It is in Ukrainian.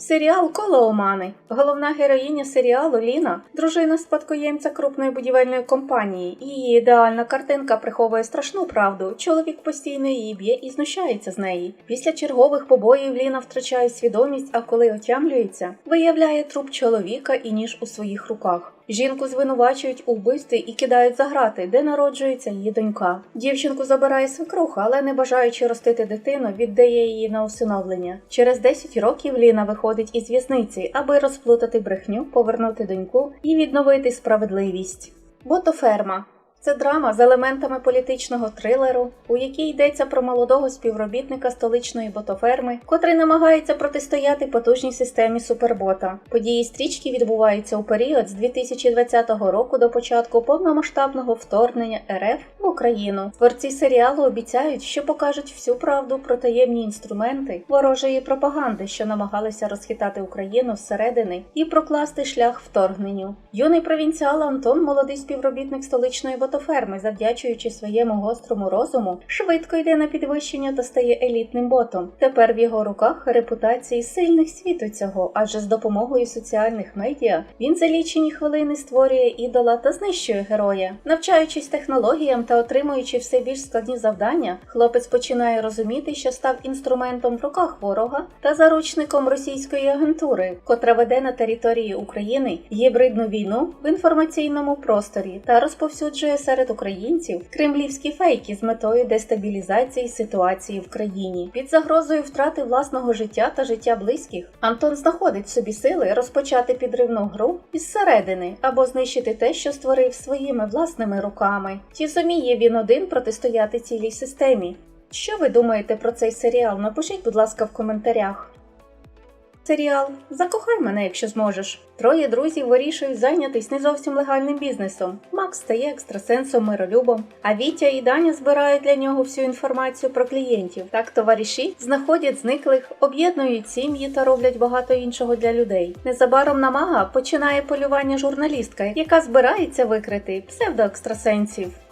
Серіал Коло Омани. Головна героїня серіалу Ліна, дружина спадкоємця крупної будівельної компанії. Її ідеальна картинка приховує страшну правду. Чоловік постійно її б'є і знущається з неї. Після чергових побоїв Ліна втрачає свідомість, а коли отямлюється, виявляє труп чоловіка і ніж у своїх руках. Жінку звинувачують у вбивстві і кидають за грати, де народжується її донька. Дівчинку забирає свекруха, але не бажаючи ростити дитину, віддає її на усиновлення. Через 10 років Ліна виходить із в'язниці, аби розплутати брехню, повернути доньку і відновити справедливість. Ботоферма це драма з елементами політичного трилеру, у якій йдеться про молодого співробітника столичної ботоферми, котрий намагається протистояти потужній системі супербота. Події стрічки відбуваються у період з 2020 року до початку повномасштабного вторгнення РФ в Україну. Творці серіалу обіцяють, що покажуть всю правду про таємні інструменти ворожої пропаганди, що намагалися розхитати Україну зсередини і прокласти шлях вторгненню. Юний провінціал Антон, молодий співробітник столичної ботоферми, завдячуючи своєму гострому розуму, швидко йде на підвищення та стає елітним ботом. Тепер в його руках репутації сильних світу цього, адже з допомогою соціальних медіа він за лічені хвилини створює ідола та знищує героя. Навчаючись технологіям та отримуючи все більш складні завдання, хлопець починає розуміти, що став інструментом в руках ворога та заручником російської агентури, котра веде на території України гібридну війну в інформаційному просторі та розповсюджує серед українців кремлівські фейки з метою дестабілізації ситуації в країні. Під загрозою втрати власного життя та життя близьких Антон знаходить собі сили розпочати підривну гру із середини або знищити те, що створив своїми власними руками. Чи зуміє він один протистояти цілій системі? Що ви думаєте про цей серіал? Напишіть, будь ласка, в коментарях. Серіал Закохай мене, якщо зможеш. Троє друзів вирішують зайнятись не зовсім легальним бізнесом. Макс стає екстрасенсом миролюбом, а Вітя і Даня збирають для нього всю інформацію про клієнтів. Так товариші знаходять зниклих, об'єднують сім'ї та роблять багато іншого для людей. Незабаром на мага починає полювання журналістка, яка збирається викрити псевдоекстрасенсів.